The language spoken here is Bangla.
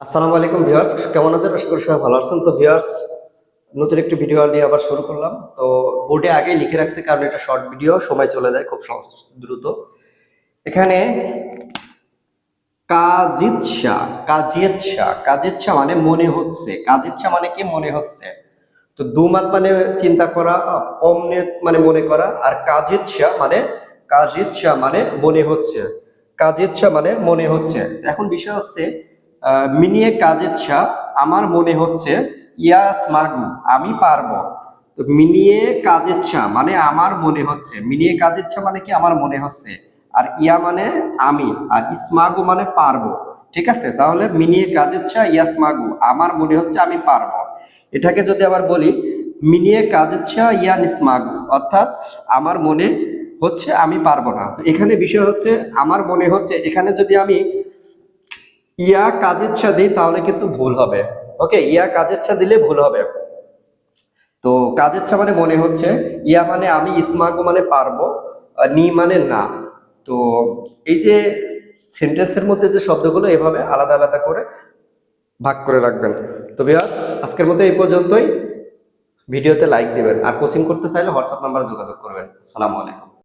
আসসালামু আলাইকুম ভিউয়ার্স, কেমন আছেন? আশা করি সবাই ভালো আছেন। তো ভিউয়ার্স, নতুন একটি ভিডিও নিয়ে আবার শুরু করলাম। তো বোর্ডে আগে লিখে রাখছে, কারণ এটা শর্ট ভিডিও, সময় চলে যায় খুব সহজ, দ্রুত। এখানে কাজিচ্ছা কাজিচ্ছা কাজিচ্ছা মানে মনে হচ্ছে। কাজিচ্ছা মানে কি? মনে হচ্ছে। তো দুমাত মানে চিন্তা করা, অমনেত মানে মনে করা, আর কাজিচ্ছা মানে কাজিচ্ছা মানে মনে হচ্ছে। কাজিচ্ছা মানে মনে হচ্ছে। এখন বিষয় হচ্ছে মিনিয়ে কাজিচ্ছা আমার মনে হচ্ছে ইয়াস মাগু আমি পারব। তো মিনিয়ে কাজিচ্ছা মানে আমার মনে হচ্ছে। মিনিয়ে কাজিচ্ছা মানে কি? আমার মনে হচ্ছে। আর ইয়া মানে আমি, আর ইসমাগু মানে পারব। ঠিক আছে? তাহলে মিনিয়ে কাজিচ্ছা ইয়াসমাগু আমার মনে হচ্ছে আমি পারব। এটাকে যদি আবার বলি, মিনিয়ে কাজিচ্ছা ইয়া নিসমাগু অর্থাৎ আমার মনে হচ্ছে আমি পারব না। তো এখানে বিষয় হচ্ছে, আমার মনে হচ্ছে, এখানে যদি আমি ইয়া কাজিচ্ছা দিই, তাহলে কিন্তু ভুল হবে। ওকে ইয়া কাজিচ্ছা দিলে ভুল হবে। তো কাজিচ্ছা মানে মনে হচ্ছে, ইয়া মানে আমি ইসমাগু মানে পারব নি মানে না। তো এই যে সেন্টেন্সের মধ্যে যে শব্দগুলো, এভাবে আলাদা আলাদা করে ভাগ করে রাখবেন। তো বিহাস আজকের মতো এই পর্যন্তই। ভিডিওতে লাইক দিবেন। আর কোচিং করতে চাইলে হোয়াটসঅ্যাপ নাম্বারে যোগাযোগ করবেন। আসসালামু আলাইকুম।